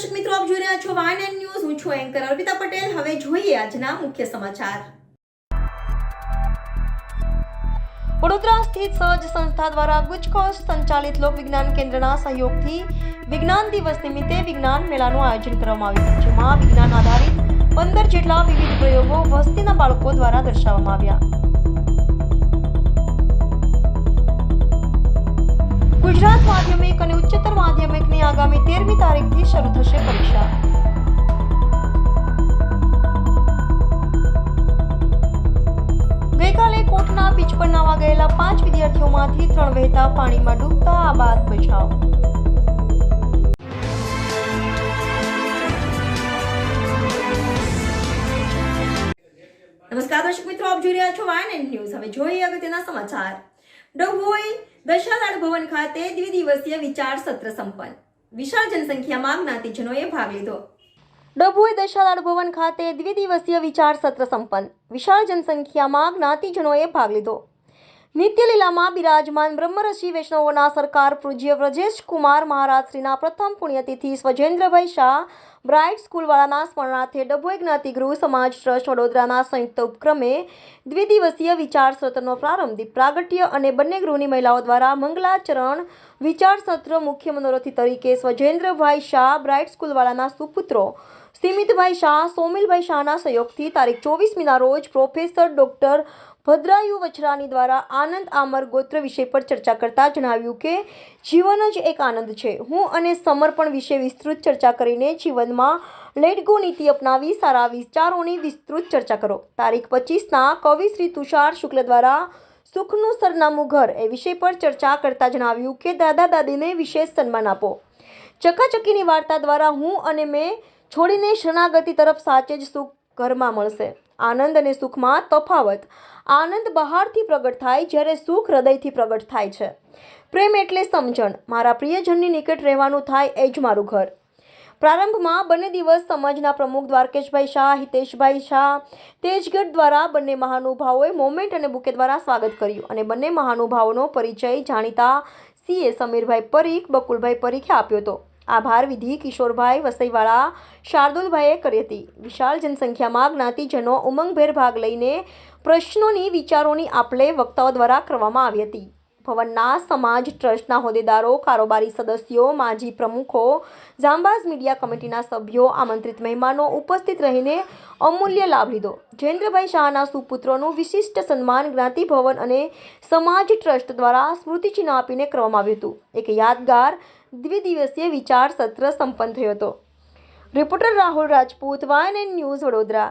દર્શક મિત્રો, આપ જોઈ રહ્યા છો વાન એન્ડ ન્યૂઝ. હું છું એન્કર અર્પિતા પટેલ. હવે જોઈએ આજના મુખ્ય સમાચાર. વડોદરા સ્થિત સહજ સંસ્થા દ્વારા ગુજકોસ સંચાલિત લોક વિજ્ઞાન કેન્દ્રના સહયોગથી વિજ્ઞાન દિવસ નિમિત્તે વિજ્ઞાન મેળાનું આયોજન કરવામાં આવ્યું જેમાં વિજ્ઞાન આધારિત પંદર જેટલા વિવિધ પ્રયોગો વસ્તીના બાળકો દ્વારા દર્શાવવામાં આવ્યા. ગુજરાત માધ્યમિક અને ઉચ્ચતર માધ્યમિકની આગામી તેરમી તારીખથી શરૂ થશે પરીક્ષા. ગઈકાલે કોટના બીચ પર નાવા ગયેલા પાંચ વિદ્યાર્થીઓમાંથી ત્રણ વહેતા પાણીમાં ડૂબતા આ બાદ બચાવ. નમસ્કાર દર્શક મિત્રો, આપ જોઈ રહ્યા છો વાયન ન્યૂઝ હવે જોઈએ અગત્યના સમાચાર. ડભોઈ દશાલાડ ભવન ખાતે દ્વિદિવસીય વિચાર સત્ર સંપન્ન. વિશાળ જનસંખ્યામાં જ્ઞાતિજનોએ ભાગ લીધો. ડભોઈ દશાલાડ ભવન ખાતે દ્વિદિવસીય વિચાર સત્ર સંપન્ન. વિશાળ જનસંખ્યામાં જ્ઞાતિજનોએ ભાગ લીધો. નિત્યલીલામાં બિરાજમાન બ્રહ્મર્ષિ વૈષ્ણવોના સરકાર પૂજ્ય વ્રજેશ કુમાર મહારાજ શ્રીના પ્રથમ પુણ્યતિથિ સ્વજેન્દ્રભાઈ શાહ બ્રાઇટ સ્કૂલવાળાના સ્મરણાર્થે ડભોઈ જ્ઞાતિગૃહ સમાજ ટ્રસ્ટ વડોદરાના સંયુક્ત ઉપક્રમે દ્વિદિવસીય વિચાર સત્રનો પ્રારંભ દીપ પ્રાગટ્ય અને બંને ગૃહની મહિલાઓ દ્વારા મંગલાચરણ વિચાર સત્ર મુખ્ય મનોરથી તરીકે સ્વજેન્દ્રભાઈ શાહ, બ્રાઇટ સ્કૂલવાળાના સુપુત્રો સીમિતભાઈ શાહ, સોમિલભાઈ શાહના સહયોગથી તારીખ ચોવીસમીના રોજ પ્રોફેસર ડોક્ટર ભદ્રાયુ વછરાની દ્વારા આનંદ આમર ગોત્ર વિષય પર ચર્ચા કરતા જણાવ્યું કે, જીવન જ એક આનંદ છે. હું અને સમર્પણ વિશે વિસ્તૃત ચર્ચા કરીને જીવનમાં લેટ ગો નીતિ અપનાવી સારા વિચારોની વિસ્તૃત ચર્ચા કરો. તારીખ પચીસના કવિ શ્રી તુષાર શુક્લ દ્વારા સુખનું સરનામું ઘર એ વિષય પર ચર્ચા કરતા જણાવ્યું કે, દાદા દાદીને વિશેષ સન્માન આપો. ચકાચકીની વાર્તા દ્વારા હું અને મેં છોડીને શરણાગતિ તરફ સાચે જ સુખ ઘરમાં મળશે. આનંદ અને સુખમાં તફાવત. આનંદ બહારથી પ્રગટ થાય જ્યારે સુખ હૃદયથી પ્રગટ થાય છે. પ્રેમ એટલે સમજણ. મારા પ્રિયજનની નિકટ રહેવાનું થાય એ જ મારું ઘર. પ્રારંભમાં બંને દિવસ સમાજના પ્રમુખ દ્વારકેશભાઈ શાહ, હિતેશભાઈ શાહ, તેજગઢ દ્વારા બંને મહાનુભાવોએ મોમેન્ટ અને બુકે દ્વારા સ્વાગત કર્યું અને બંને મહાનુભાવોનો પરિચય જાણીતા સીએ સમીરભાઈ પરીખ, બકુલભાઈ પરીખે આપ્યો હતો. આભાર વિધિ કિશોરભાઈ વસઈવાળા. શાર્દુલભાઈએ કરી હતી. વિશાળ જનસંખ્યામાં જ્ઞાતિજનો ઉમંગભેર ભાગ લઈને પ્રશ્નોની વિચારોની આપલે વક્તાઓ દ્વારા કરવામાં આવી હતી. ભવનના સમાજ ટ્રસ્ટના હોદ્દેદારો, કારોબારી સદસ્યો, માજી પ્રમુખો, જાંબાઝ મીડિયા કમિટીના સભ્યો, આમંત્રિત મહેમાનો ઉપસ્થિત રહીને અમૂલ્ય લાભ લીધો. જયેન્દ્રભાઈ શાહના સુપુત્રોનું વિશિષ્ટ સન્માન જ્ઞાતિ ભવન અને સમાજ ટ્રસ્ટ દ્વારા સ્મૃતિચિહ્ન આપીને કરવામાં આવ્યું હતું. એક યાદગાર દ્વિદિવસીય વિચાર સત્ર સંપન્ન થયો હતો. Reporter Rahul Rajput વાયન and news Vadodara.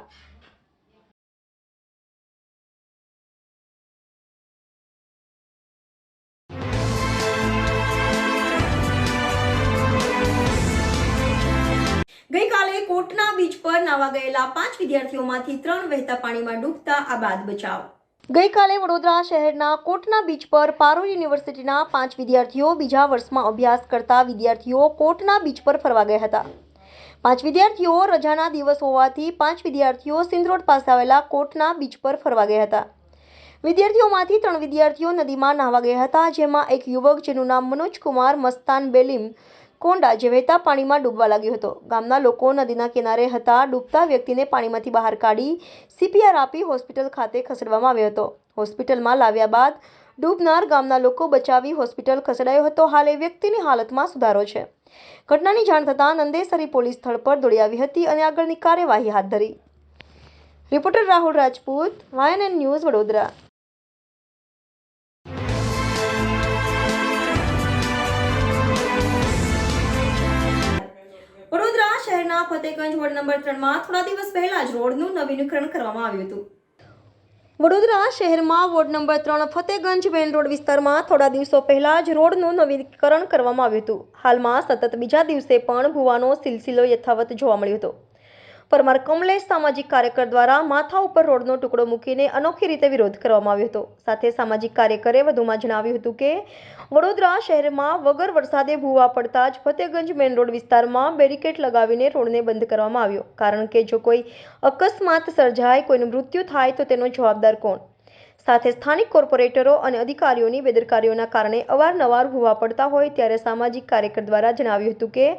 ગઈકાલે કોટના બીચ પર નાવા ગયેલા પાંચ વિદ્યાર્થીઓમાંથી ત્રણ વહેતા પાણીમાં ડૂબતા આ બાદ બચાવ. ગઈકાલે વડોદરા શહેરના કોટના બીચ પર પારો યુનિવર્સિટીના પાંચ વિદ્યાર્થીઓ બીજા વર્ષમાં અભ્યાસ કરતા વિદ્યાર્થીઓ કોટના બીચ પર ફરવા ગયા હતા. પાંચ વિદ્યાર્થીઓ રજાના દિવસ હોવાથી પાંચ વિદ્યાર્થીઓ સિંધરોડ પાસે આવેલા કોટના બીચ પર ફરવા ગયા હતા. વિદ્યાર્થીઓમાંથી ત્રણ વિદ્યાર્થીઓ નદીમાં નાહવા ગયા હતા, જેમાં એક યુવક જેનું નામ મનોજ કુમાર મસ્તાન બેલીમ કોંડા જે વહેતા પાણીમાં ડૂબવા લાગ્યો હતો. ગામના લોકો નદીના કિનારે હતા, ડૂબતા વ્યક્તિને પાણીમાંથી બહાર કાઢી સીપીઆર આપી હોસ્પિટલ ખાતે ખસેડવામાં આવ્યો હતો. હોસ્પિટલમાં લાવ્યા બાદ ડૂબનાર ગામના લોકો બચાવી હોસ્પિટલ ખસેડાયો હતો. હાલ એ વ્યક્તિની હાલતમાં સુધારો છે. ઘટનાની જાણ થતાં નંદેસરી પોલીસ સ્થળ પર દોડી આવી હતી અને આગળની કાર્યવાહી હાથ ધરી. Reporter Rahul Rajput વાયન and news Vadodara. Vadodara શહેરના ફતેગંજ વોર્ડ નંબર ત્રણમાં થોડા દિવસ પહેલા જ રોડનું નવીનીકરણ કરવામાં આવ્યું હતું. વડોદરા શહેરમાં વોર્ડ નંબર ત્રણ ફતેગંજ મેઇન રોડ વિસ્તારમાં થોડા દિવસો પહેલા જ રોડનું નવીનીકરણ કરવામાં આવ્યું હતું. હાલમાં સતત બીજા દિવસે પણ ભૂવાનો સિલસિલો યથાવત જોવા મળ્યો હતો. પરમાર કમલેશ સામાજિક કાર્યકર દ્વારા માથા ઉપર રોડનો ટુકડો મૂકીને અનોખી રીતે વિરોધ કરવામાં આવ્યો હતો. સાથે સામાજિક કાર્યકરે વધુમાં જણાવ્યું હતું કે વડોદરા શહેરમાં વગર વરસાદે ભૂવા પડતા જ ફતેગંજ મેઇન રોડ વિસ્તારમાં બેરિકેડ લગાવીને રોડને બંધ કરવામાં આવ્યો. કારણ કે જો કોઈ અકસ્માત સર્જાય, કોઈનું મૃત્યુ થાય, તો તેનો જવાબદાર કોણ? સાથે સ્થાનિક કોર્પોરેટરો અને અધિકારીઓની બેદરકારીઓના કારણે અવારનવાર ભૂવા પડતા હોય ત્યારે સામાજિક કાર્યકર દ્વારા જણાવ્યું હતું કે,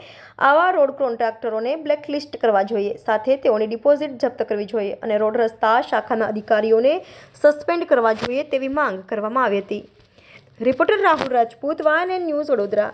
આવા રોડ કોન્ટ્રાક્ટરોને બ્લેકલિસ્ટ કરવા જોઈએ. સાથે તેઓની ડિપોઝિટ જપ્ત કરવી જોઈએ અને રોડ રસ્તા શાખાના અધિકારીઓને સસ્પેન્ડ કરવા જોઈએ તેવી માંગ કરવામાં આવી હતી. Reporter Rahul Rajput, van and news Vadodara.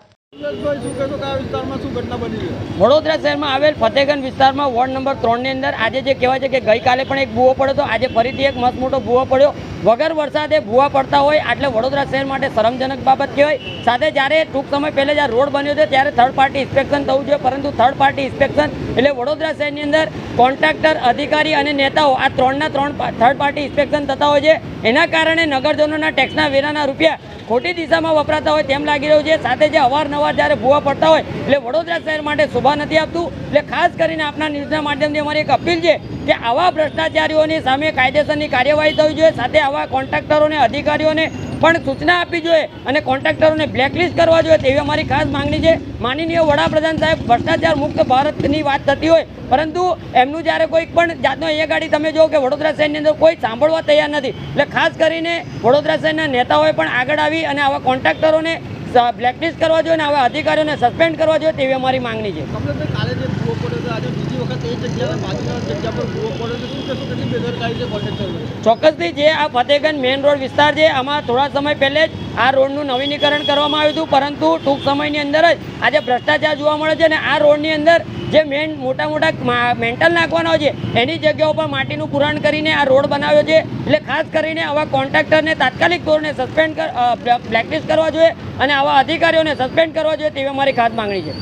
Vadodara શહેરમાં આવેલ ફતેગંજ વિસ્તારમાં વોર્ડ નંબર ત્રણની અંદર આજે જે કહેવાય છે કે ગઈકાલે પણ એક ભૂવો પડ્યો હતો. આજે ફરીથી એક મસ્ત મોટો ભૂવો પડ્યો. વગર વરસાદે ભૂવા પડતા હોય એટલે વડોદરા શહેર માટે શરમજનક બાબત કહેવાય. સાથે જ્યારે ટૂંક સમય પહેલાં જ્યારે રોડ બન્યો છે ત્યારે થર્ડ પાર્ટી ઇન્સ્પેક્શન થવું જોઈએ, પરંતુ થર્ડ પાર્ટી ઇન્સ્પેક્શન એટલે વડોદરા શહેરની અંદર કોન્ટ્રાક્ટર અધિકારી અને નેતાઓ આ ત્રણના ત્રણ થર્ડ પાર્ટી ઇન્સ્પેક્શન થતા હોય છે. એના કારણે નગરજનોના ટેક્સના વેરાના રૂપિયા ખોટી દિશામાં વપરાતા હોય તેમ લાગી રહ્યું છે. સાથે જે અવારનવાર જ્યારે ભૂવા પડતા હોય, એટલે વડોદરા શહેર માટે શોભા નથી આપતું. એટલે ખાસ કરીને આપના ન્યૂઝના માધ્યમથી અમારી એક અપીલ છે કે આવા ભ્રષ્ટાચારીઓની સામે કાયદેસરની કાર્યવાહી થવી જોઈએ. સાથે આવા કોન્ટ્રાક્ટરોને, અધિકારીઓને પણ સૂચના આપવી જોઈએ અને કોન્ટ્રાક્ટરોને બ્લેકલિસ્ટ કરવા જોઈએ. તેવી અમારી ખાસ માંગણી છે. માનનીય વડાપ્રધાન સાહેબ, ભ્રષ્ટાચાર મુક્ત ભારતની વાત થતી હોય, પરંતુ એમનું જ્યારે કોઈ પણ જાતનો અહીંયા ગાડી તમે જુઓ કે વડોદરા શહેરની અંદર કોઈ સાંભળવા તૈયાર નથી. એટલે ખાસ કરીને વડોદરા શહેરના નેતાઓએ પણ આગળ આવી અને આવા કોન્ટ્રાક્ટરોને બ્લેકલિસ્ટ કરવા જોઈએ અને આવા અધિકારીઓને સસ્પેન્ડ કરવા જોઈએ તેવી અમારી માંગણી છે. ચોક્કસથી જે આ ફતેગંજ મેઇન રોડ વિસ્તાર છે, આમાં થોડા સમય પહેલે જ આ રોડનું નવીનીકરણ કરવામાં આવ્યું હતું, પરંતુ ટૂંક સમયની અંદર જ આજે ભ્રષ્ટાચાર જોવા મળે છે અને આ રોડની અંદર જે મેન મોટા મોટા મેન્ટલ નાખવાનો છે, એની જગ્યાઓ પર માટીનું પુરાણ કરીને આ રોડ બનાવ્યો છે. એટલે ખાસ કરીને આવા કોન્ટ્રાક્ટરને તાત્કાલિક ધોરણે સસ્પેન્ડ બ્લેકલિસ્ટ કરવા જોઈએ અને આવા અધિકારીઓને સસ્પેન્ડ કરવા જોઈએ તેવી અમારી ખાસ માંગણી છે.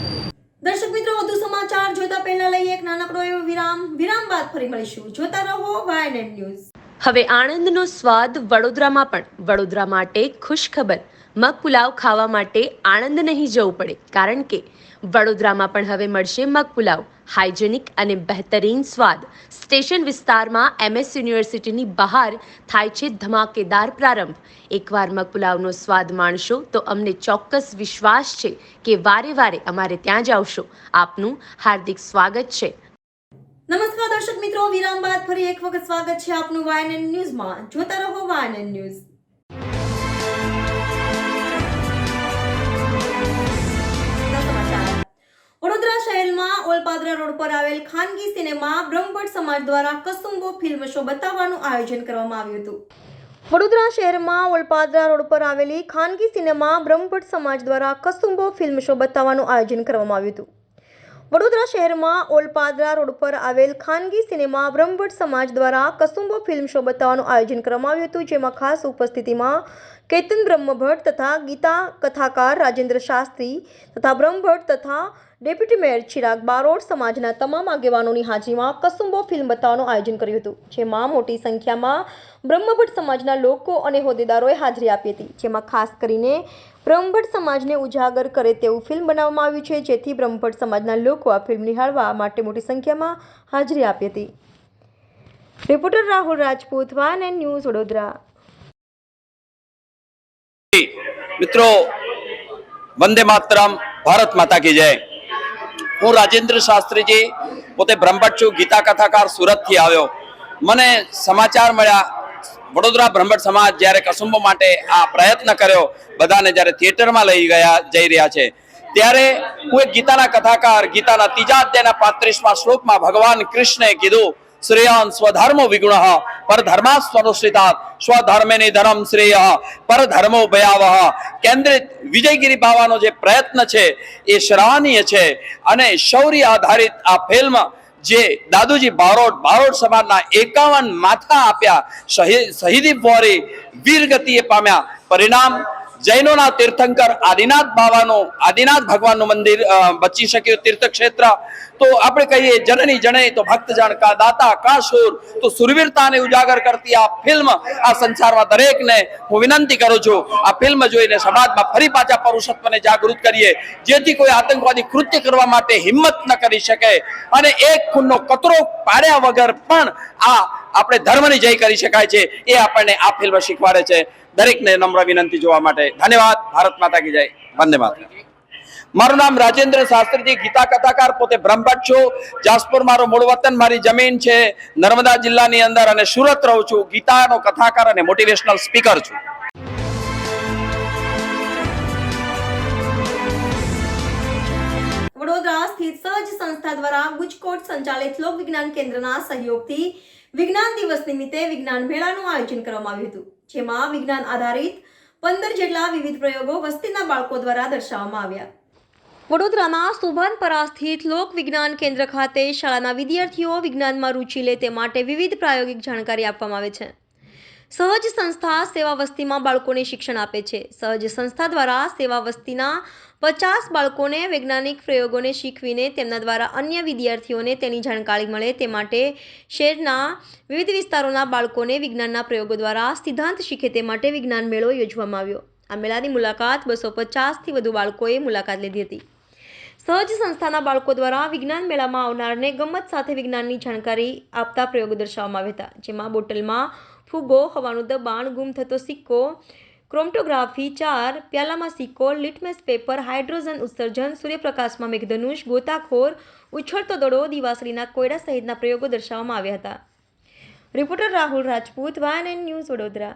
દર્શક મિત્રો, વધુ સમાચાર જોતા પહેલા લઈએ એક નાનકડો એવો વિરામ. વિરામ બાદ ફરી મળીશું. જોતા રહો વાયનેટ ન્યૂઝ હવે આણંદનો સ્વાદ વડોદરામાં પણ. વડોદરા માટે ખુશ ખબર મગ પુલાવ ખાવા માટે આણંદ નહીં જવું પડે. કારણ કે વડોદરામાં પણ હવે મળશે મગ પુલાવ. હાઇજેનિક અને બહેતરીન સ્વાદ. સ્ટેશન વિસ્તારમાં એમએસ યુનિવર્સિટીની બહાર થાય છે ધમાકેદાર પ્રારંભ. એકવાર મગપુલાવનો સ્વાદ માણશો તો અમને ચોક્કસ વિશ્વાસ છે કે વારે વારે અમારે ત્યાં જ આવશો. આપનું હાર્દિક સ્વાગત છે. નમસ્કાર દર્શક મિત્રો, વિરામ બાદ ફરી એક વખત સ્વાગત છે આપનું વાયન ન્યૂઝમાં જોતા રહો વાયન ન્યૂઝ વડોદરા શહેરમાં ઓલપાદરા રોડ પર આવેલ ખાનગી સિનેમા બ્રહ્મભટ્ટ સમાજ દ્વારા કસુંબો ફિલ્મ શો બતાવવાનું આયોજન કરવામાં આવ્યું હતું. વડોદરા શહેરમાં ઓલપાદરા રોડ પર આવેલી ખાનગી સિનેમા બ્રહ્મભટ્ટ સમાજ દ્વારા કસુંબો ફિલ્મ શો બતાવવાનું આયોજન કરવામાં આવ્યું હતું. વડોદરા શહેરમાં ઓલપાદરા રોડ પર આવેલ ખાનગી સિનેમા બ્રહ્મભટ્ટ સમાજ દ્વારા કસુંબો ફિલ્મ શો બતાવવાનું આયોજન કરવામાં આવ્યું હતું, જેમાં ખાસ ઉપસ્થિતિમાં કેતન બ્રહ્મભટ્ટ તથા ગીતા કથાકાર રાજેન્દ્ર શાસ્ત્રી તથા બ્રહ્મભટ્ટ તથા ડેપ્યુટી મેયર ચિરાગ બારોટ સમાજના તમામ આગેવાનોની હાજરીમાં કસુંબો ફિલ્મ બતાવવાનું આયોજન કર્યું હતું, જેમાં મોટી સંખ્યામાં બ્રહ્મભટ્ટ સમાજના લોકો અને હોદ્દેદારોએ હાજરી આપી હતી, જેમાં ખાસ કરીને બ્રહ્મભટ્ટ સમાજને ઉજાગર કરે તેવું ફિલ્મ બનાવવામાં આવ્યું છે, જેથી બ્રહ્મભટ્ટ સમાજના લોકો આ ફિલ્મ નિહાળવા માટે મોટી સંખ્યામાં હાજરી આપી હતી. Reporter Rahul Rajput, van and news Vadodara. મિત્રો, વંદે માતરમ, ભારત માતા કી જય. હું રાજેન્દ્ર શાસ્ત્રીજી પોતે બ્રહ્મભટ્ટ છું, ગીતા કથાકાર સુરતથી આવ્યો. મને સમાચાર મળ્યા. વડોદરા બ્રહ્મભટ્ટ સમાજ જ્યારે કસુંબો માટે આ પ્રયત્ન કર્યો, બધાને જ્યારે થિયેટરમાં લઈ ગયા, જઈ રહ્યા છે. ત્યારે હું એક ગીતાના કથાકાર, ગીતાના ત્રીજા અધ્યાયના પાંત્રીસમાં શ્લોકમાં ભગવાન કૃષ્ણએ કીધું શ્રેયાન સ્વધર્મો વિગુણ પરધર્મા સ્વનુષ્ઠિતાત સ્વધર્મે ધર્મ શ્રેય પરધર્મો ભયાવહ કેન્દ્રિત વિજયગીરી પાવાનો જે પ્રયત્ન છે એ સરાહનીય છે અને શૌર્ય આધારિત આ ફિલ્મ જે દાદુજી બારોટ બારોટ સમાજના એકાવન માથા આપ્યા શહીદી વોરી વીરગતિએ પામ્યા પરિણામ જૈનોના તીર્થંકર આદિનાથ બાવાનું, આદિનાથ ભગવાનનું મંદિર બચી શક્યું તીર્થક્ષેત્ર. તો આપણે કહીએ, જનની જણે તો ભક્ત જણ કા દાતા, કા શૂર? તો સુરવીરતાને ઉજાગર કરતી આ ફિલ્મ, આ સંસારમાં દરેકને હું વિનંતી કરું છું, આ ફિલ્મ જોઈને સમાજમાં ફરી પાછા પરુષત્વને જાગૃત કરીએ, જેથી કોઈ આતંકવાદી કૃત્ય કરવા માટે હિંમત ન કરી શકે. અને એક ખૂનનો કતરો પાડ્યા વગર પણ આ, આપણે ધર્મની જય કરી શકાય છે. એ આપણને આ ફિલ્મ શીખવાડે છે. દરેકને નમ્ર વિનંતી જોવા માટે ધન્યવાદ. ભારત માતા કી જય. વંદે માતા મારું નામ રાજેન્દ્ર શાસ્ત્રીજી, ગીતા કથાકાર, પોતે બ્રહ્મભટ્ટ છું. જાસપુર મારું મૂળ વતન, મારી જમીન છે. નર્મદા જિલ્લાની અંદર અને સુરત રહું છું. ગીતાનો કથાકાર અને મોટિવેશનલ સ્પીકર છું. વડોદરા સ્થિત સહજ સંસ્થા દ્વારા ગુજકોટ સંચાલિત લોક વિજ્ઞાન કેન્દ્રના સહયોગથી વિજ્ઞાન દિવસ નિમિત્તે વિજ્ઞાન મેળાનું આયોજન કરવામાં આવ્યું હતું. જેમાં વિજ્ઞાન આધારિત પંદર જેટલા વિવિધ પ્રયોગો વસ્તીના બાળકો દ્વારા દર્શાવવામાં આવ્યા. વડોદરાના સુભાનપરા સ્થિત લોક વિજ્ઞાન કેન્દ્ર ખાતે શાળાના વિદ્યાર્થીઓ વિજ્ઞાનમાં રુચિ લે તે માટે વિવિધ પ્રાયોગિક જાણકારી આપવામાં આવે છે. સહજ સંસ્થા સેવા વસ્તીમાં બાળકોને શિક્ષણ આપે છે. સહજ સંસ્થા દ્વારા સેવા વસ્તીના પચાસ બાળકોને વૈજ્ઞાનિક પ્રયોગોને શીખવીને તેમના દ્વારા અન્ય વિદ્યાર્થીઓને તેની જાણકારી મળે તે માટે શહેરના વિવિધ વિસ્તારોના બાળકોને વિજ્ઞાનના પ્રયોગો દ્વારા સિદ્ધાંત શીખે તે માટે વિજ્ઞાન મેળો યોજવામાં આવ્યો. આ મેળાની મુલાકાત બસો પચાસથી વધુ બાળકોએ મુલાકાત લીધી હતી. સહજ સંસ્થાના બાળકો દ્વારા વિજ્ઞાન મેળામાં આવનારને ગમત સાથે વિજ્ઞાનની જાણકારી આપતા પ્રયોગો દર્શાવવામાં આવ્યા હતા, જેમાં બોટલમાં ફુગ્ગો હવાનું દબાણ ગુમ થતો સિક્કો. ક્રોમટોગ્રાફી ચાર, પ્યાલામાં સિક્કો, લિટમેસ પેપર, હાઇડ્રોજન ઉત્સર્જન, સૂર્યપ્રકાશમાં મેઘધનુષ, ગોતાખોર, ઉછળતો દડો, દિવાસળીના કોયડા સહિતના પ્રયોગો દર્શાવવામાં આવ્યા હતા. Reporter Rahul Rajput, વાયન news Vadodara.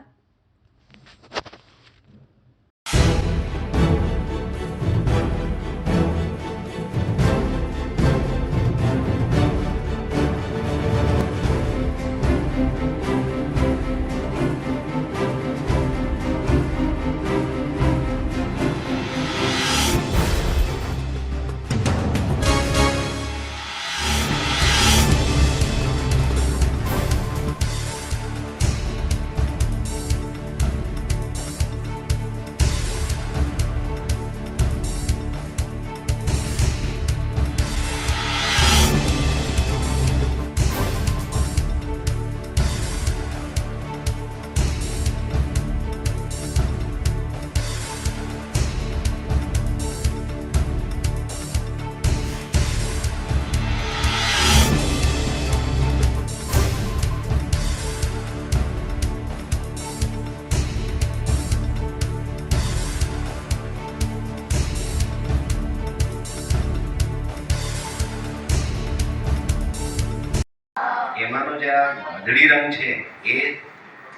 વાદળી રંગ છે એ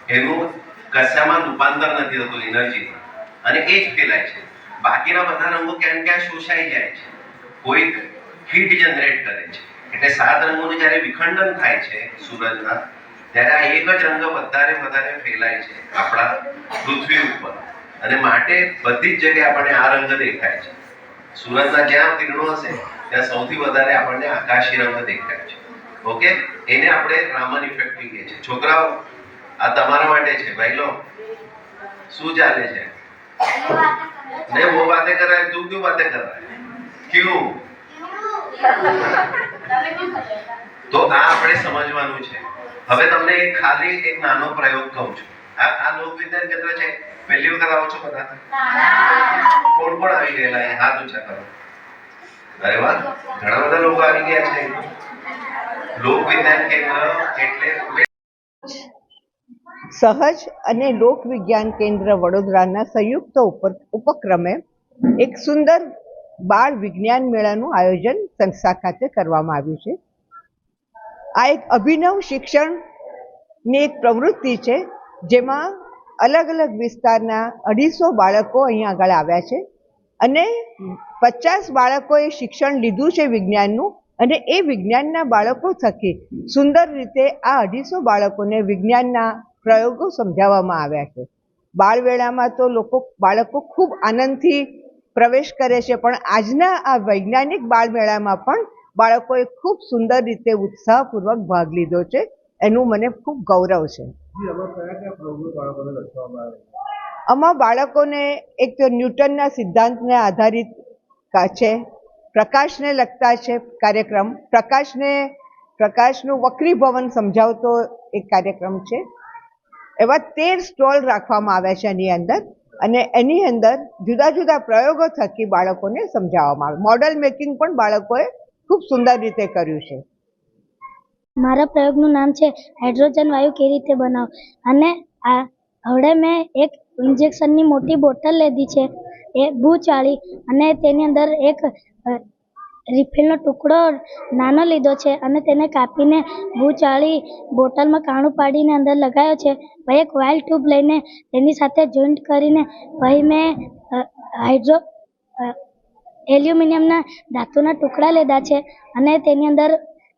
એનું કશામાં રૂપાંતર નથી થતું એનર્જીમાં અને એ જ ફેલાય છે. બાકીના બધા રંગો ક્યાં ક્યાં શોષાઈ જાય છે. કોઈક હીટ જનરેટ કરે છે. એટલે સાત રંગોનું જ્યારે વિખંડન થાય છે સૂરજના, ત્યારે આ એક જ રંગ વધારે વધારે ફેલાય છે આપણા પૃથ્વી ઉપર. અને માટે બધી જ જગ્યાએ આપણને આ રંગ દેખાય છે. સૂરજના જ્યાં કિરણો હશે, ત્યાં સૌથી વધારે આપણને આકાશી રંગ દેખાય છે. ઓકે? એને આપણે રામન ઇફેક્ટ કહીએ છીએ. છોકરાઓ, આ તમારા માટે છે. ભાઈ લો શું ચાલે છે? ને વો બાતે કર રહા તું ક્યું બાતે કર રહા ક્યું? તો આ આપણે સમજવાનું છે. હવે તમને એક ખાલી એક નાનો પ્રયોગ કહું છું. આ આ લોક લોકવિજ્ઞાન કેન્દ્ર છે? પહેલી વખત આવો છો બધા? કોણ કોણ આવી ગયેલા હાથ ઊંચા કરો. અરે વાહ, ઘણા બધા લોકો આવી ગયા છે. લોક વિજ્ઞાન કેન્દ્ર એટલે સહજ અને લોક વિજ્ઞાન કેન્દ્ર વડોદરાના સંયુક્ત ઉપક્રમે એક સુંદર બાળ વિજ્ઞાન મેળાનું આયોજન સંસ્થા ખાતે કરવામાં આવ્યું છે. આ એક અભિનવ શિક્ષણની એક પ્રવૃત્તિ છે, જેમાં અલગ અલગ વિસ્તારના અઢીસો બાળકો અહીંયા આગળ આવ્યા છે અને પચાસ બાળકોએ શિક્ષણ લીધું છે વિજ્ઞાનનું અને એ વિજ્ઞાનના બાળકો થકી સુંદર રીતે આ અઢીસો બાળકોને વિજ્ઞાનના પ્રયોગો સમજાવવામાં આવ્યા છે. બાળવેળામાં તો લોકો બાળકો ખૂબ આનંદથી પ્રવેશ કરે છે પણ આજના આ વૈજ્ઞાનિક બાળમેળામાં પણ બાળકોએ ખૂબ સુંદર રીતે ઉત્સાહપૂર્વક ભાગ લીધો છે. એનું મને ખૂબ ગૌરવ છે. આમાં બાળકોને એક તો ન્યૂટનના સિદ્ધાંતને આધારિત છે પ્રકાશને લગતા છે કાર્યક્રમ. પ્રકાશને, પ્રકાશનું વક્રીભવન સમજાવતો એક કાર્યક્રમ છે. એવા તેર સ્ટોલ રાખવામાં આવ્યા છે એની અંદર અને એની અંદર જુદા જુદા પ્રયોગો થકી બાળકોને સમજાવવામાં આવે. મોડલ મેકિંગ પણ બાળકોએ ખૂબ સુંદર રીતે કર્યું છે. મારા પ્રયોગનું નામ છે હાઇડ્રોજન વાયુ કેવી રીતે બનાવ અને આ હવે મેં એક ઇન્જેક્શનની મોટી બોટલ લીધી છે. એ બૂ ચાળી અને તેની અંદર એક રિફિલનો ટુકડો નાનો લીધો છે અને તેને કાપીને બૂ ચાળી બોટલમાં કાણું પાડીને અંદર લગાવ્યો છે. પછી એક વાઇલ ટ્યુબ લઈને તેની સાથે જોઈન્ટ કરીને પછી મેં હાઇડ્રો એલ્યુમિનિયમના ધાતુના ટુકડા લીધા છે અને તેની અંદર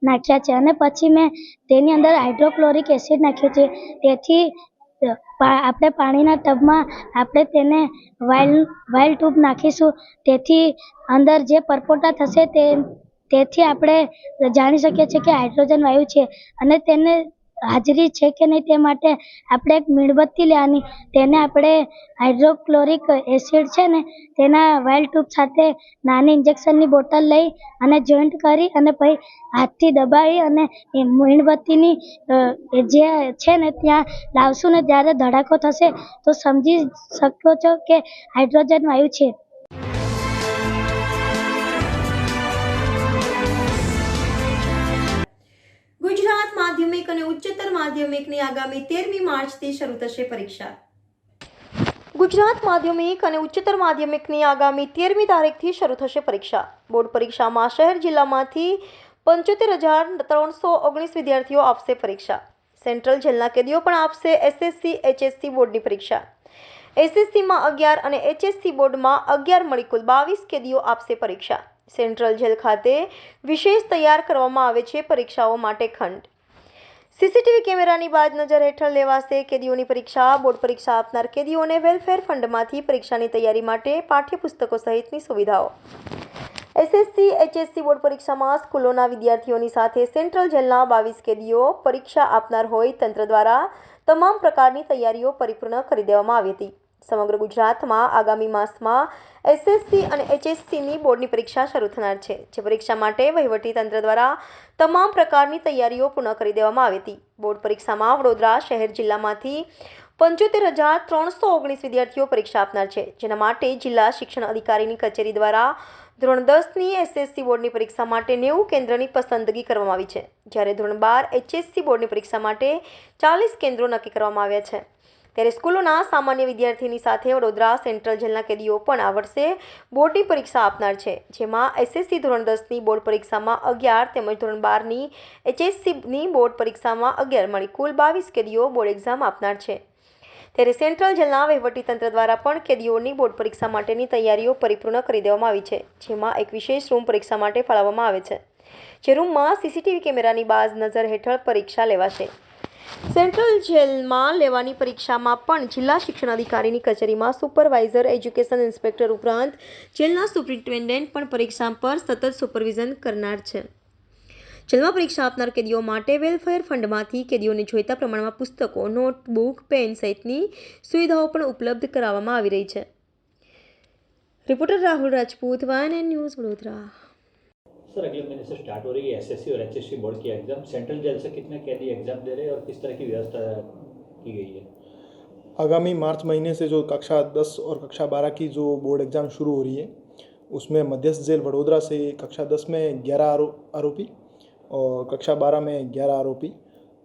નાખ્યા છે. અને પછી મેં તેની અંદર હાઇડ્રોક્લોરિક એસિડ નાખ્યું છે. તેથી આપણે પાણીના ટબમાં આપણે તેને વાઇલ વાઇલ ટ્યુબ નાખીશું. તેથી અંદર જે પરપોટા થશે તે, તેથી આપણે જાણી શકીએ છીએ કે હાઇડ્રોજન વાયુ છે અને તેને હાજરી છે કે નહીં તે માટે આપણે એક મીણબત્તી લેવાની. તેને આપણે હાઇડ્રોક્લોરિક એસિડ છે ને, તેના વાઇલ ટ્યુબ સાથે નાની ઇન્જેક્શનની બોટલ લઈ અને જોઈન્ટ કરી અને પછી હાથથી દબાવી અને એ મીણબત્તીની જે છે ને ત્યાં લાવશું ને ત્યારે ધડાકો થશે. તો સમજી શકો છો કે હાઇડ્રોજન વાયુ છે. ગુજરાત માધ્યમિક અને ઉચ્ચતર માધ્યમિકની આગામી તેરમી માર્ચથી શરૂ થશે પરીક્ષા. ગુજરાત માધ્યમિક અને ઉચ્ચતર માધ્યમિકની આગામી તેરમી તારીખથી શરૂ થશે પરીક્ષા. બોર્ડ પરીક્ષામાં શહેર જિલ્લામાંથી પંચોતેર હજાર ત્રણસો ઓગણીસ વિદ્યાર્થીઓ આપશે પરીક્ષા. સેન્ટ્રલ જેલના કેદીઓ પણ આપશે એસએસસી, એચએસસી બોર્ડની પરીક્ષા. એસએસસીમાં અગિયાર અને એચએસસી બોર્ડમાં અગિયાર મળી કુલ બાવીસ કેદીઓ આપશે પરીક્ષા. સેન્ટ્રલ જેલ ખાતે વિશેષ તૈયાર કરવામાં આવે છે પરીક્ષાઓ માટે ખંડ. સીસીટીવી કેમેરાની બાદ નજર હેઠળ લેવાશે કેદીઓની પરીક્ષા, બોર્ડ પરીક્ષા આપનાર કેદીઓને વેલફેર ફંડમાંથી પરીક્ષાની તૈયારી માટે પાઠ્યપુસ્તકો સહિતની સુવિધાઓ. એસએસસી, એચએસસી બોર્ડ પરીક્ષામાં સ્કૂલોના વિદ્યાર્થીઓની સાથે સેન્ટ્રલ જેલના બાવીસ કેદીઓ પરીક્ષા આપનાર હોય તંત્ર દ્વારા તમામ પ્રકારની તૈયારીઓ પરિપૂર્ણ કરી દેવામાં આવી હતી. સમગ્ર ગુજરાતમાં આગામી માસમાં એસએસસી અને એચએસસીની બોર્ડની પરીક્ષા શરૂ થનાર છે, જે પરીક્ષા માટે વહીવટી તંત્ર દ્વારા તમામ પ્રકારની તૈયારીઓ પૂર્ણ કરી દેવામાં આવી હતી. બોર્ડ પરીક્ષામાં વડોદરા શહેર જિલ્લામાંથી પંચોતેર હજાર ત્રણસો ઓગણીસ વિદ્યાર્થીઓ પરીક્ષા આપનાર છે, જેના માટે જિલ્લા શિક્ષણ અધિકારીની કચેરી દ્વારા ધોરણ દસની એસએસસી બોર્ડની પરીક્ષા માટે નેવું કેન્દ્રની પસંદગી કરવામાં આવી છે, જ્યારે ધોરણ બાર એચએસસી બોર્ડની પરીક્ષા માટે ચાલીસ કેન્દ્રો નક્કી કરવામાં આવ્યા છે. ત્યારે સ્કૂલોના સામાન્ય વિદ્યાર્થીની સાથે વડોદરા સેન્ટ્રલ જેલના કેદીઓ પણ આ વર્ષે બોર્ડની પરીક્ષા આપનાર છે, જેમાં એસએસસી ધોરણ દસની બોર્ડ પરીક્ષામાં અગિયાર તેમજ ધોરણ બારની એચએસસીની બોર્ડ પરીક્ષામાં અગિયાર મળી કુલ બાવીસ કેદીઓ બોર્ડ એક્ઝામ આપનાર છે. ત્યારે સેન્ટ્રલ જેલના વહીવટીતંત્ર દ્વારા પણ કેદીઓની બોર્ડ પરીક્ષા માટેની તૈયારીઓ પરિપૂર્ણ કરી દેવામાં આવી છે, જેમાં એક વિશેષ રૂમ પરીક્ષા માટે ફાળવવામાં આવે છે, જે રૂમમાં સીસીટીવી કેમેરાની બાજ નજર હેઠળ પરીક્ષા લેવાશે. સેન્ટ્રલ જેલમાં લેવાની પરીક્ષામાં પણ જિલ્લા શિક્ષણ અધિકારીની કચેરીમાં સુપરવાઇઝર, એજ્યુકેશન ઇન્સ્પેક્ટર ઉપરાંત જેલના સુપ્રિન્ટેન્ડન્ટ પણ પરીક્ષા પર સતત સુપરવિઝન કરનાર છે. જેલમાં પરીક્ષા આપનાર કેદીઓ માટે વેલફેર ફંડમાંથી કેદીઓને જોઈતા પ્રમાણમાં પુસ્તકો, નોટબુક, પેન સહિતની સુવિધાઓ પણ ઉપલબ્ધ કરાવવામાં આવી રહી છે. Reporter Rahul Rajput વાયન and news Vadodara. Sir अगले महीने से स्टार्ट हो रही है एसएससी और एचएससी बोर्ड की एग्ज़ाम सेंट्रल जेल से कितने कैदी एग्ज़ाम दे रहे हैं और किस तरह की व्यवस्था की गई है? आगामी मार्च महीने से जो कक्षा दस और कक्षा बारह की जो बोर्ड एग्ज़ाम शुरू हो रही है उसमें मध्यस्थ जेल वडोदरा से कक्षा दस में ग्यारह आरो, आरोपी और कक्षा बारह में ग्यारह आरोपी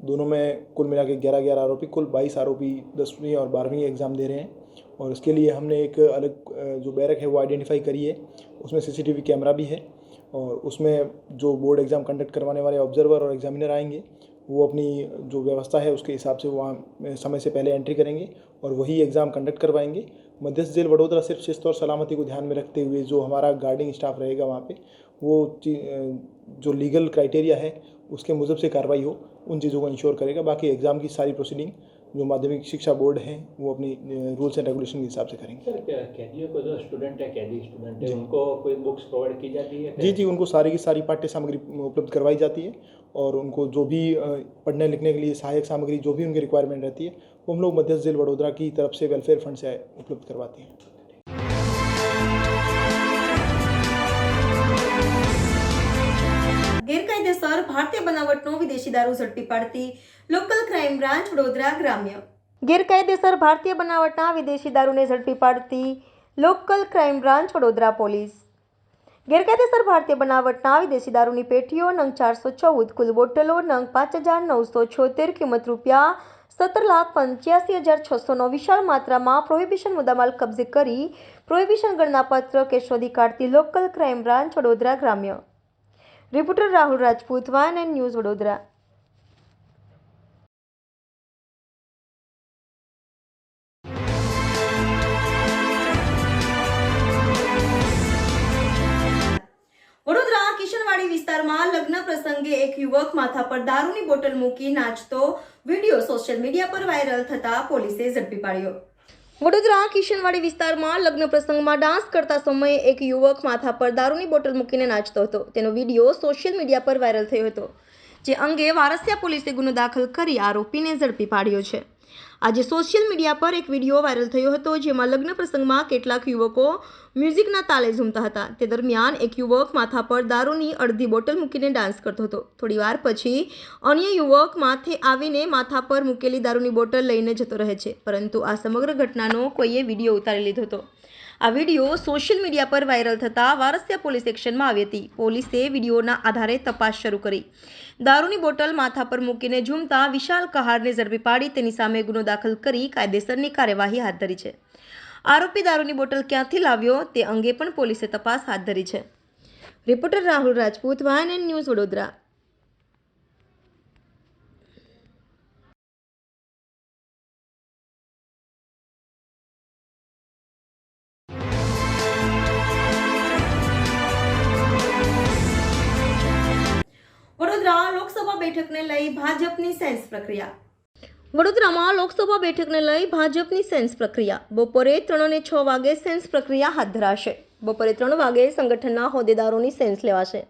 दोनों में कुल मिला के ग्यारह ग्यारह आरोपी कुल बाईस आरोपी दसवीं और बारहवीं एग्ज़ाम दे रहे हैं। और इसके लिए हमने एक अलग जो बैरक है वो आइडेंटिफाई करी है उसमें सीसीटीवी कैमरा भी है। और उसमें जो बोर्ड एग्ज़ाम कंडक्ट करवाने वाले ऑब्जर्वर और एग्जामिनर आएँगे, वो अपनी जो व्यवस्था है उसके हिसाब से वहाँ समय से पहले एंट्री करेंगे और वही एग्ज़ाम कंडक्ट करवाएँगे। मध्यस्थ जेल वडोदरा सिर्फ़ शिस्त और सलामती को ध्यान में रखते हुए जो हमारा गार्डिंग स्टाफ रहेगा वहाँ पे, वो जो लीगल क्राइटेरिया है, उसके मुजब से कार्रवाई हो, उन चीज़ों को इंश्योर करेगा। बाकी एग्ज़ाम की सारी प्रोसीडिंग जो माध्यमिक शिक्षा बोर्ड है वो अपनी रूल्स एंड रेगुलेशन के हिसाब से करेंगे। सर कैदियों को जो स्टूडेंट है कैदी स्टूडेंट है उनको कोई बुक्स प्रोवाइड की जाती है जी जी उनको सारी की सारी पाठ्य सामग्री उपलब्ध करवाई जाती है और उनको जो भी पढ़ने लिखने के लिए सहायक सामग्री जो भी उनकी रिक्वायरमेंट रहती है वो हम लोग मध्य जेल वडोदरा की तरफ़ से वेलफेयर फंड से उपलब्ध करवाते हैं। ગેરકાયદેસર ભારતીય બનાવટનો વિદેશી દારૂ ઝડપી પાડતી લોકલ ક્રાઇમ બ્રાન્ચ વડોદરા ગ્રામ્ય. ગેરકાયદેસર ભારતીય બનાવટના વિદેશી દારૂને ઝડપી પાડતી local crime branch Vadodara police. ગેરકાયદેસર ભારતીય બનાવટના વિદેશી દારૂની પેટીઓ નંગ ચારસો ચૌદ, કુલ બોટલો નંગ પાંચ હજાર નવસો છોતેર કિંમત રૂપિયા સત્તર લાખ પંચ્યાસી હજાર છસોનો વિશાળ માત્રામાં પ્રોહિબિશન મુદ્દામાલ કબજે કરી પ્રોહિબિશન ગણનાપત્ર કેશોધી કાઢતી લોકલ ક્રાઇમ બ્રાન્ચ વડોદરા ગ્રામ્ય. Reporter Rahul Rajput van and news Vadodara. Vadodara Kishanwadi વિસ્તારમાં લગ્ન પ્રસંગે એક યુવક માથા પર દારૂની બોટલ મૂકી નાચતો વીડિયો સોશિયલ મીડિયા પર વાયરલ થતા પોલીસે ઝડપી પાડ્યો. વડોદરા કિશનવાડી વિસ્તારમાં લગ્ન પ્રસંગમાં ડાન્સ કરતા સમયે એક યુવક માથા પર દારૂની બોટલ મૂકીને નાચતો હતો. તેનો વીડિયો સોશિયલ મીડિયા પર વાયરલ થયો હતો, જે અંગે વારસિયા પોલીસે ગુનો દાખલ કરી આરોપીને ઝડપી પાડ્યો છે. આજે સોશિયલ મીડિયા પર એક વીડિયો વાયરલ થયો હતો, જેમાં લગ્ન પ્રસંગમાં કેટલાક યુવકો મ્યુઝિકના તાલે ઝૂમતા હતા. તે દરમિયાન એક યુવક માથા પર દારૂની અડધી બોટલ મૂકીને ડાન્સ કરતો હતો. થોડી વાર પછી અન્ય યુવક માથે આવીને માથા પર મૂકેલી દારૂની બોટલ લઈને જતો રહે છે, પરંતુ આ સમગ્ર ઘટનાનો કોઈએ વીડિયો ઉતારી લીધો હતો. આ વીડિયો સોશિયલ મીડિયા પર વાયરલ થતાં વારસિયા પોલીસ એક્શનમાં આવી હતી. પોલીસે વિડીયોના આધારે તપાસ શરૂ કરી. દારૂની બોટલ માથા પર મૂકીને ઝૂમતા વિશાલ કહારને ઝડપી પાડી તેની સામે ગુનો દાખલ કરી કાયદેસરની કાર્યવાહી હાથ ધરી છે. આરોપી દારૂની બોટલ ક્યાંથી લાવ્યો તે અંગે પણ પોલીસે તપાસ હાથ ધરી છે. Reporter Rahul Rajput, વાયન and news Vadodara. Vadodara Lok Sabha બેઠકને લઈ ભાજપની સેન્સ પ્રક્રિયા. વડોદરામાં લોકસભા બેઠકને લઈ ભાજપની સેન્સ પ્રક્રિયા. બપોરે ત્રણ અને છ વાગે સેન્સ પ્રક્રિયા હાથ ધરાશે. બપોરે ત્રણ વાગે સંગઠનના હોદ્દેદારોની સેન્સ લેવાશે.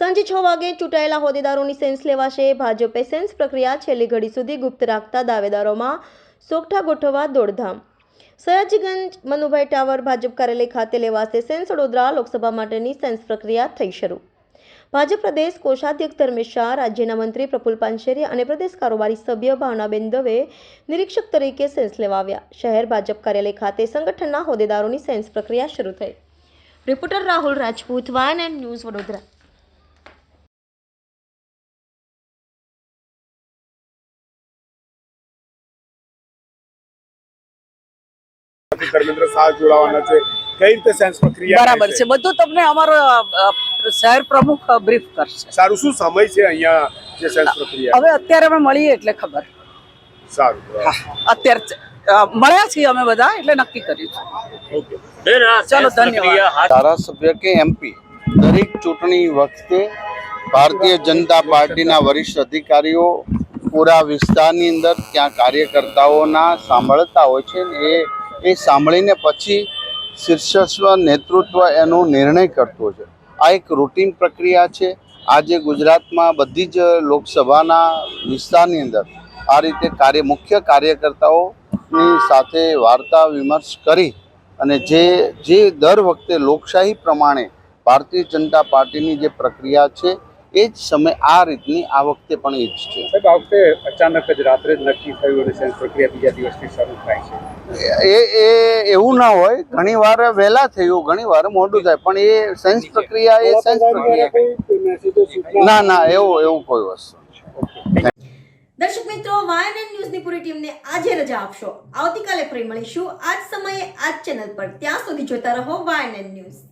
સાંજે છ વાગે ચૂંટાયેલા હોદ્દેદારોની સેન્સ લેવાશે. ભાજપે સેન્સ પ્રક્રિયા છેલ્લી ઘડી સુધી ગુપ્ત રાખતા દાવેદારોમાં સોગઠા ગોઠવવા દોડધામ. સયાજીગંજ મનુભાઈ ટાવર ભાજપ કાર્યાલય ખાતે લેવાશે સેન્સ વડોદરા લોકસભા માટેની સેન્સ પ્રક્રિયા થઈ શરૂ. ભાજપ પ્રદેશ કોષાધ્યક્ષ ધર્મેશ શાહ, રાજ્યના મંત્રી પ્રફુલ પાનશેરી અને પ્રદેશ કારોબારી સભ્ય ભાવનાબેન દવે નિરીક્ષક તરીકે સેન્સ લેવા આવ્યા શહેર ભાજપ કાર્યાલય ખાતે સંગઠનના હોદ્દેદારોની સેન્સ પ્રક્રિયા શરૂ થઈ. Reporter Rahul Rajput van and news Vadodara. Dharmendra Shah જોડાવાના છે. કઈ રીતે સેન્સ પ્રક્રિયા બરાબર છે. બધું તમને અમારો શહેર પ્રમુખ બ્રીફ કરશે. સારું શું સમય છે અહીંયા જે સેન્સ પ્રક્રિયા? હવે અત્યારે અમે મળીએ એટલે ખબર. સારું અત્યારે મળ્યા છીએ અમે બધા એટલે નક્કી ઓકે. ચલો ધન્યવાદ. ધારાસભ્ય કે એમપી દરેક ચૂંટણી વખતે ભારતીય જનતા પાર્ટીના વરિષ્ઠ અધિકારીઓ પૂરા વિસ્તારની અંદર ત્યાં કાર્યકર્તાઓના સાંભળતા હોય છે એ એ સાંભળીને પછી શીર્ષસ્વ નેતૃત્વ એનો નિર્ણય કરતો છે. આ એક રૂટીન પ્રક્રિયા છે. આજે ગુજરાતમાં બધી જ લોકસભાના વિસ્તારની અંદર આ રીતે કાર્ય, મુખ્ય કાર્યકર્તાઓની સાથે વાર્તા વિમર્શ કરી અને જે જે દર વખતે લોકશાહી પ્રમાણે ભારતીય જનતા પાર્ટીની જે પ્રક્રિયા છે એ જ સમય આ રીતની આ વખતે પણ એ જ છે. સાહેબ આ વખતે અચાનક જ રાત્રે જ નક્કી થયું અને સેન્સ પ્રક્રિયા બીજા દિવસથી શરૂ થાય છે. એ એ એવું ના હોય ઘણી વાર વહેલા થયું ઘણી વાર મોડું થાય પણ એ સેન્સ પ્રક્રિયા એ સેન્સ પ્રક્રિયા ના ના એવું એવું કોઈ વસ્તુ દર્શક મિત્રો વાયનન ન્યૂઝની પૂરી ટીમને આજે રજા આપશો. આવતીકાલે ફરી મળીશું. આજ સમયે આજ જ ચેનલ પર. ત્યાં સુધી જોતા રહો વાયન ન્યૂઝ.